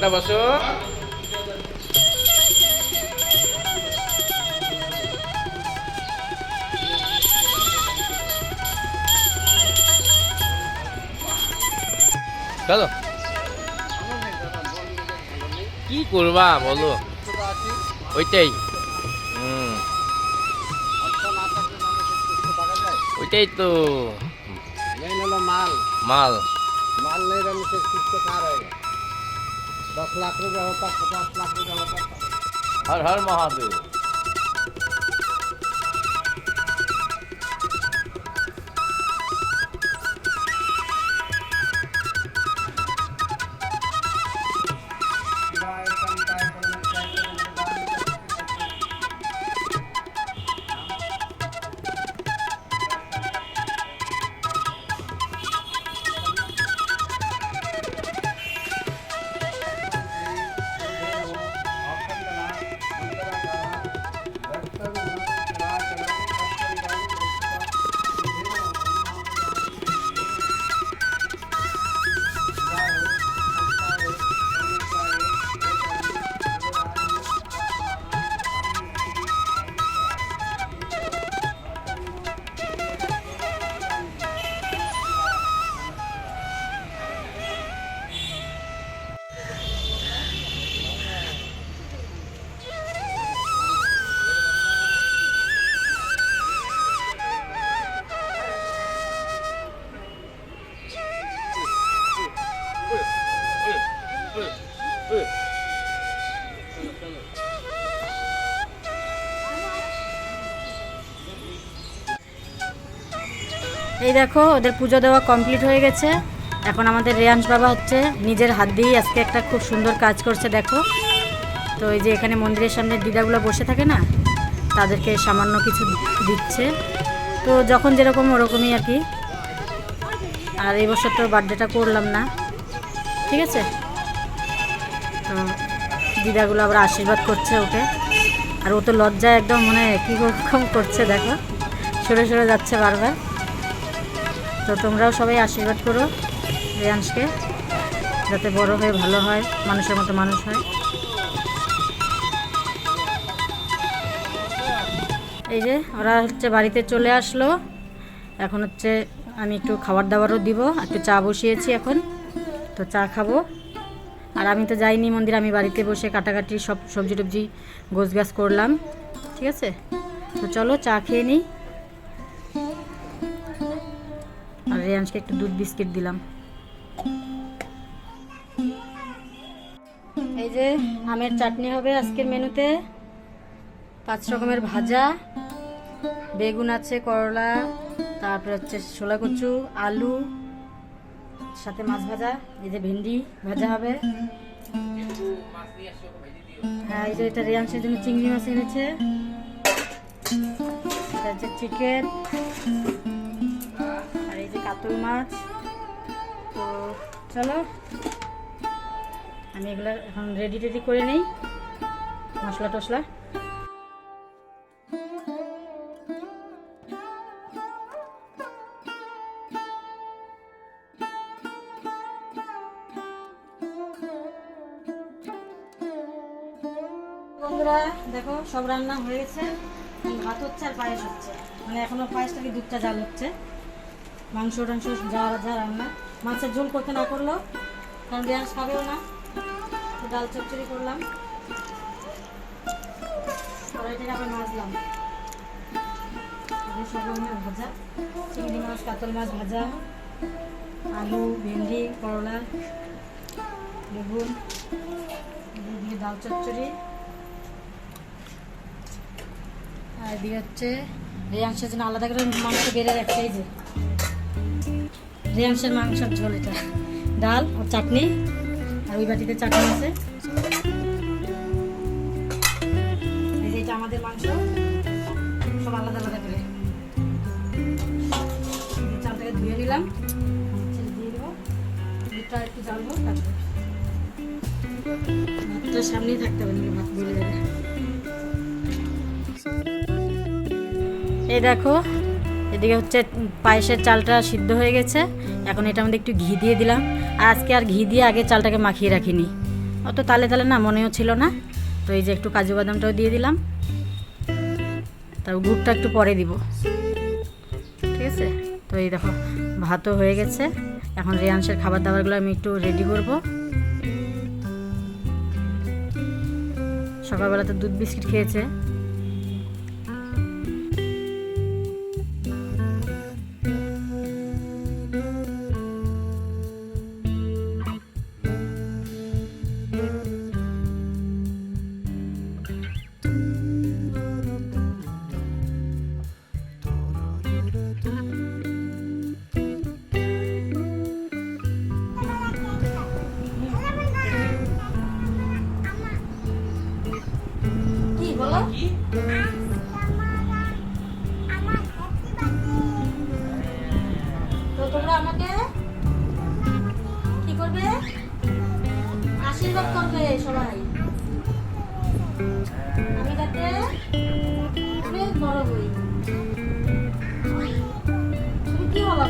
শান্তা বসো চলো কি করবা বলো ওইটাই হুম ওইটাই তো মেন হলো মাল মাল माल दस लाख रुपया होता पचास लाख रुपया होता। हर हर महादेव। এই দেখো, ওদের পুজো দেওয়া কমপ্লিট হয়ে গেছে। এখন আমাদের রেয়াংশ বাবা হচ্ছে নিজের হাত দিয়েই আজকে একটা খুব সুন্দর কাজ করছে, দেখো। তো এই যে এখানে মন্দিরের সামনে দিদাগুলো বসে থাকে না, তাদেরকে সামান্য কিছু দিচ্ছে। তো যখন যেরকম ওরকমই আর কি। আর এই বছর তো বার্থডেটা করলাম না, ঠিক আছে? তো দিদাগুলো আবার আশীর্বাদ করছে ওকে। আর ও তো লজ্জায় একদম মানে কী করছে দেখো, সরে সরে যাচ্ছে বারবার। তো তোমরাও সবাই আশীর্বাদ করো রিয়াংশকে যাতে বড় হয়ে ভালো হয়, মানুষের মতো মানুষ হয়। এই যে ওরা হচ্ছে বাড়িতে চলে আসলো। এখন হচ্ছে আমি একটু খাবার দাবারও দিব, একটু চা বসিয়েছি এখন, তো চা খাব। আর আমি তো যাইনি মন্দির, আমি বাড়িতে বসে কাটাকাটি সব সবজি টবজি গোছ গাছ করলাম, ঠিক আছে? তো চলো চা খেয়ে নিই। আর রেয়াংশকে একটু দুধ বিস্কিট দিলাম। এই যে আমের চাটনি হবে আজকের মেনুতে। পাঁচ রকমের ভাজা, বেগুন আছে, করলা, তারপরে হচ্ছে ছোলা কচু, আলু, সাথে মাছ ভাজা, এই যে ভেন্ডি ভাজা হবে। হ্যাঁ এই যে এটা রেয়াংশের জন্য চিংড়ি মাছ এনেছে। এটা হচ্ছে চিকেন যে কাতল মাছ। তো চলো, আমি এগুলো এখন রেডি টেডি করে নিই। মশলা বন্ধুরা, দেখো, সব রান্না হয়ে গেছে। ভাত হচ্ছে আর পায়েস হচ্ছে। মানে এখনও পায়েসটাকে দুধটা জাল হচ্ছে। মাংস টাংস যা যা রান্না। মাছের ঝোল করতে না করল কারণ রিয়াংশ খাবেও না। ডাল চচ্চড়ি করলাম। কড়াইটাকে আবার মাজলাম। ভাজা। চিংড়ি মাছ, কাতল মাছ ভাজা। আলু, ভেন্ডি, করলা, বেগুন দিয়ে ডাল চচ্চড়ি। আর দিয়ে হচ্ছে রেয়াংশের জন্য আলাদা করে মাংস বেড়ে রাখছে, এই যে। রেয়াংশের মাংসের ঝোল এটা। ডাল আর চাটনি। আর ওই বাটিতে চাটনি আছে। এই এটা আমাদের মাংস। সব আলাদা আলাদা করে। চালটাকে ধুয়ে নিলাম। দিয়ে দেবো। সামনেই থাকতে হবে ভাত যাবে। এই দেখো এদিকে হচ্ছে পায়েসের চালটা সিদ্ধ হয়ে গেছে। এখন এটা আমাদের একটু ঘি দিয়ে দিলাম। আর আজকে আর ঘি দিয়ে আগে চালটাকে মাখিয়ে রাখিনি। অত তালে তালে না মনেও ছিল না। তো এই যে একটু কাজু বাদামটাও দিয়ে দিলাম। তারপর গুড়টা একটু পরে দিব। ঠিক আছে? তো এই দেখো, ভাতও হয়ে গেছে। এখন রিয়াংশের খাবার দাবারগুলো আমি একটু রেডি করব। সকালবেলা তো দুধ বিস্কিট খেয়েছে।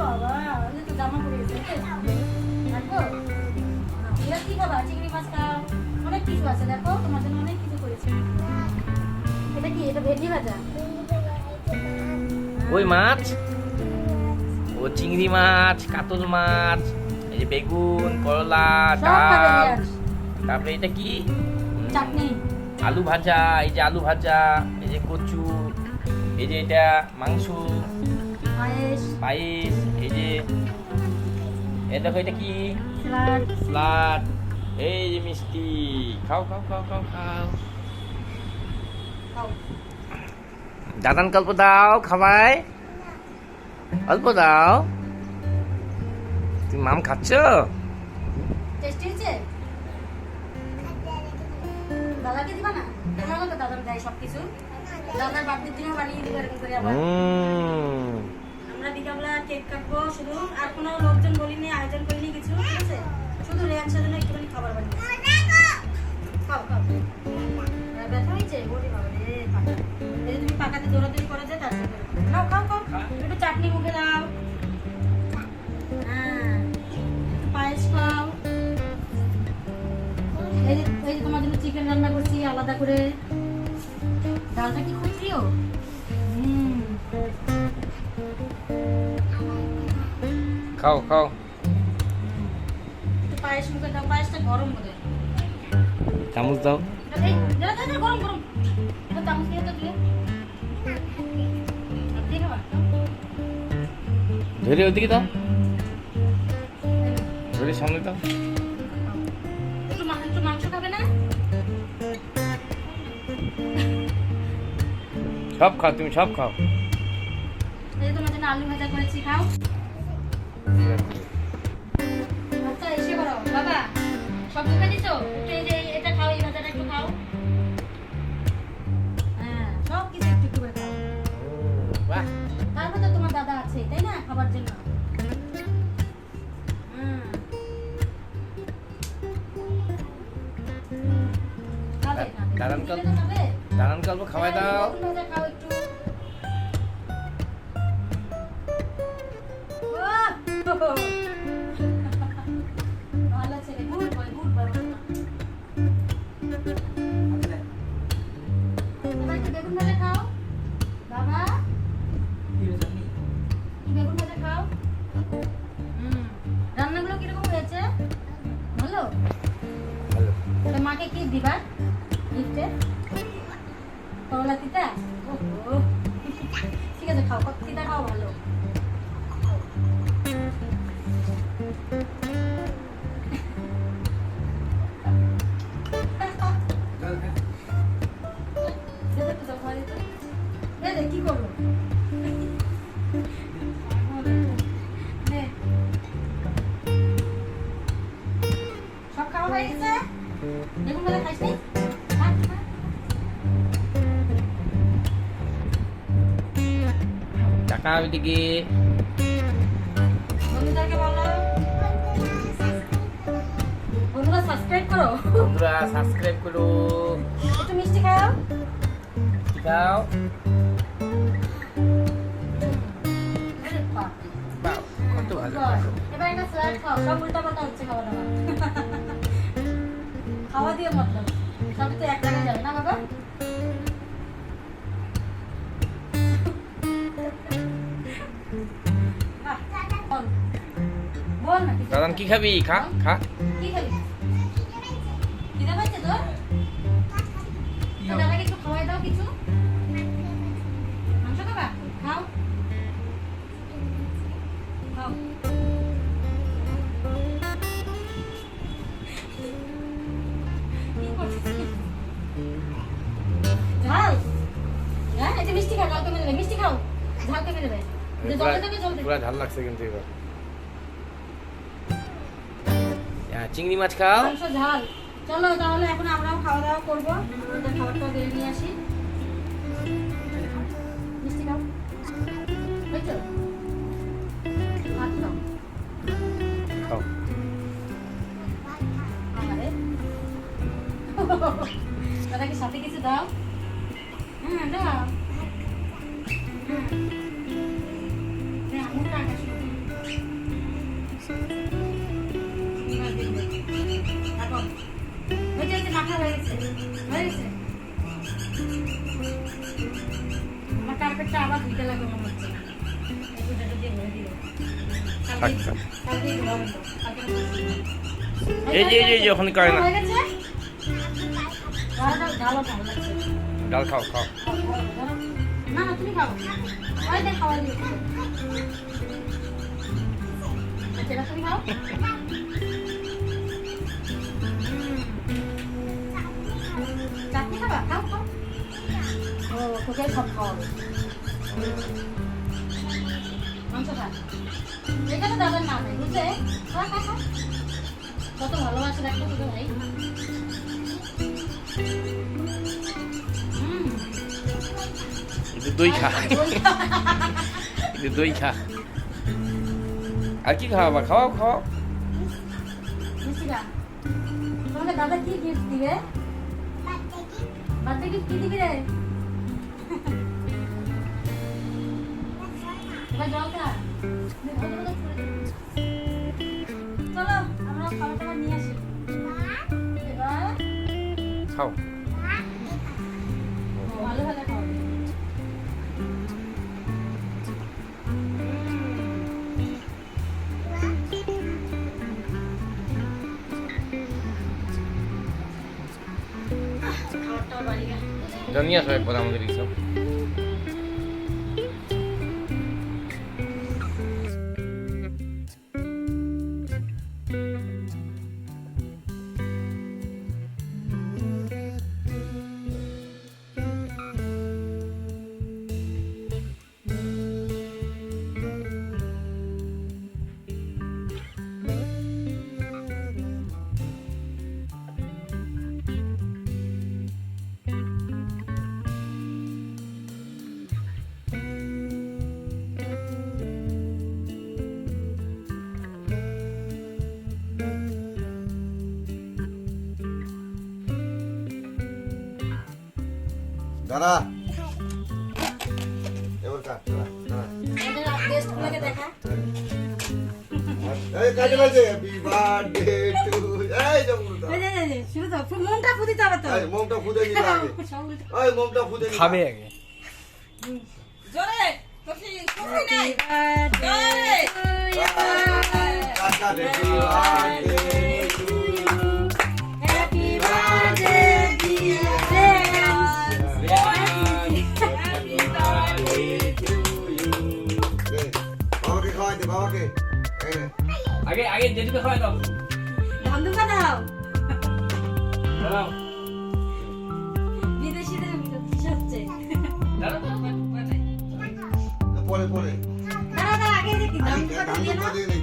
বাবা ওই তো জামা পড়ে গেছে রাখব এবার কি খাবা চিংড়ি মাছ খাও অনেক কিছু আছে দেখো তোমার জন্য অনেক কিছু করেছি এটা কি এটা ভেন্ডি ভাজা ওই মাছ ও চিংড়ি মাছ কাতল মাছ এই যে বেগুন করলা ডাল তারপরে এটা কি চাটনি আলু ভাজা এই যে আলু ভাজা এই যে কচু এই যে এটা মাংস পায়েস এ দেখো এটা কি? স্লাড এই যে মিষ্টি। খাও খাও খাও খাও খাও। দাদান গল্প দাও খাবাই অল্প দাও। তুমি মাম খাচ্ছ? দাদাকে দিবা না? দাদার বার্থডের দিনও বানিয়ে দিবে এরকম করে আবার। হুম। আমরা বিকালবেলা কেক কাটবো শুধু, আর কোনো লোকজন বলিনি, আয়োজন করিনি কিছু, ঠিক আছে? শুধু রেয়াংশের জন্য একটুখানি খাবার বানিয়ে খাও খাও। এই তুমি পাকাতে দৌড়াদৌড়ি করে যে তার সাথে খাও একটু চাটনি মুখে দাও। হ্যাঁ। পায়েস খাও। এই তোমার জন্য চিকেন রান্না করছি, আলাদা করে। ডালটা কি খুব প্রিয়? খাও খাও। পায়েস মুখে দাও পায়েসটা গরম করে চামচ দাও। গরম গরম। চামচ দিয়ে তো দিয়ে ধরে ওদিকে দাও। ধরে সামনে দাও। একটু মা- একটু মাংস খাবে না? সব খাও তুমি সব খাও। তোমার জন্য আলু ভাজা করেছি খাও। আচ্ছা এসে করো। বাবা সব মুখে দিছো একটু এই যে এটা খাও এই ভাজাটা একটু খাও। হ্যাঁ সব কিছু একটু একটু করে খাও। বাহ। তারপর তো তোমার দাদা আছে তাই না খাবার জন্য। দাঁড়ান কাল- দাঁড়ান গল্প খাওয়াই দাও। বেগুন খাও একটু। কি করব সব খাওয়া হয়ে গেছে বেগুন ভাজা বন্ধুরা সাবস্ক্রাইব করো বন্ধুরা সাবস্ক্রাইব করো একটু মিষ্টি খাও খাও আরে বাপরে। বাহ, কত ভালো এবার একটা স্যালাড খাও সব উল্টা পাল্টা হচ্ছে খাওয়া দাওয়া খাওয়া দিয়ে মতলব সবই তো এক জায়গায় যাবে না বাবা বাহ, বল। বল না কিছু। দাদান কি খাবি খা খা কি খাবি? খিদে পাচ্ছে তোর? তোর দাদাকে একটু খাওয়াই দাও কিছু এই যে মিষ্টি খাও জল কমে দেবে মিষ্টি খাও ঝাল কমে দেবে যে জল দেবে জল দেবে। পুরা ঝাল লাগছে কিন্তু এবার। চিংড়ি মাছ খাও। ঝাল। চলো তাহলে এখন আমরাও খাওয়া দাওয়া করব। খাবারটা দিয়ে নিয়ে আসি। মিষ্টি খাও। বুঝছ ভাত খাও। খাও। দাদাকে সাথে কিছু দাও। হ্যাঁ দাও। কার্পেটটা আবার ধুইতে লাগবে মনে হচ্ছে এই যে এই যে, ওখানে করে না? ডাল খাও খাও। খাও ওই দেখ খাওয়া। দিও আচ্ছা তুমি খাও চাটনি খাবা খাও খাও ও তোকে সব খাওয়াবে মাংস খা তো দাদার না নেই বুঝলে খা খা খা কত ভালোবাসে দেখো তোকে ভাই দই খা। দই খা। আর কি খাওয়াবা? খাওয়াও খাওয়াও। দাদা কি গিফট দিবে? বার্থডে গিফট কি দিবি? রে এবার জল খা। চলো আমরা খাবার টাবার নিয়ে আসি। এবার খাও। ভালো ভালো এটা নিয়ে আসো মোমটা ফুদে নিতে খাবে আগে। জোরে খুশি খুশি আগে আগে জেঠুকে খাওয়াই দাও ধন্দুকা দাও দাও বিদেশিদের হচ্ছে? পরে পরে দাঁড়া দাঁড়া আগে দেখি। ধন্দুকা গান দিয়ে না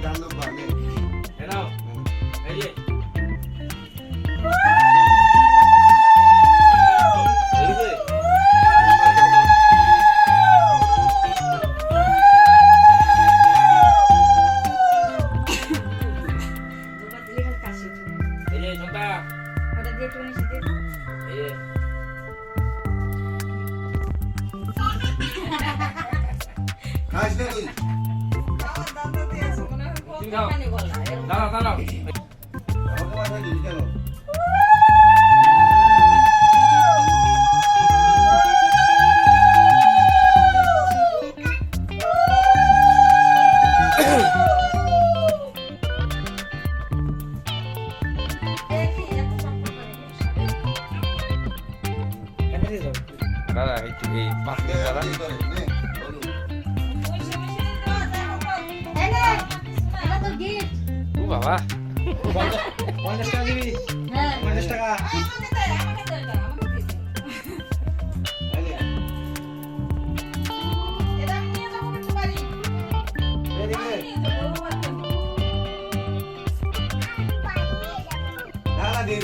যে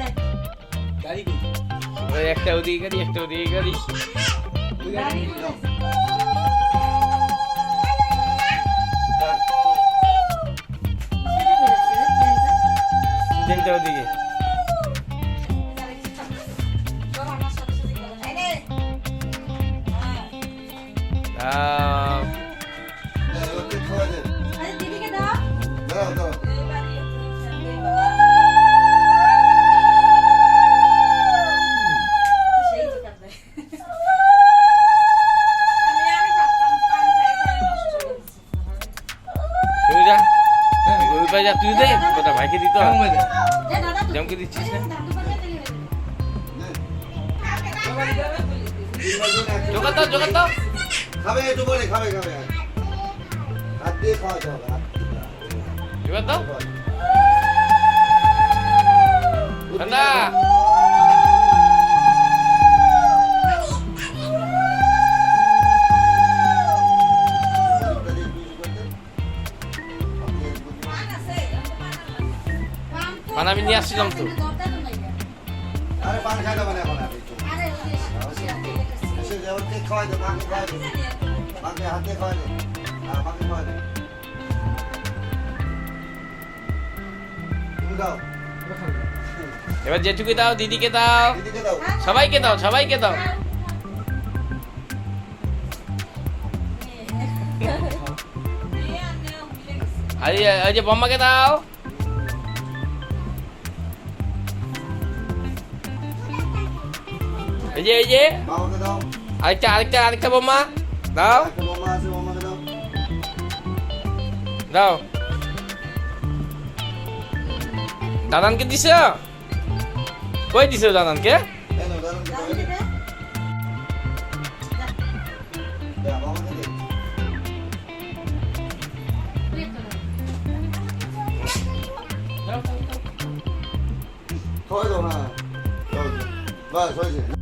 দেখ। গাড়ি কই ওই একটা ওদিকে গাড়ি একটা ওদিকে গাড়ি। তিনটা ওদিকে। শুরু যা তুই দে। ওটা ভাইকে দিতে জমকে দিচ্ছিস না? জোগাড় দাও খাবে একটু বলে খাবে খাবে। হাত দিয়ে খাওয়াতে হবে জোগাড় দাও। ঠান্ডা। পান আমি নিয়ে আসছিলাম তো। আরে পান মানে খাওয়াই দে খাওয়াই দে হাত খাওয়াই দে দাও। এবার যেটুকু দাও দিদিকে দাও। সবাইকে দাও সবাইকে দাও। আর ওই যে বম্মাকে দাও। এই যে এই যে। আরেকটা আরেকটা আরেকটা বোমা দাও। দাও। দাদানকে দিছ কই দিছ দাদানকে এই নাও, দাদাকে দাও, এই নাও।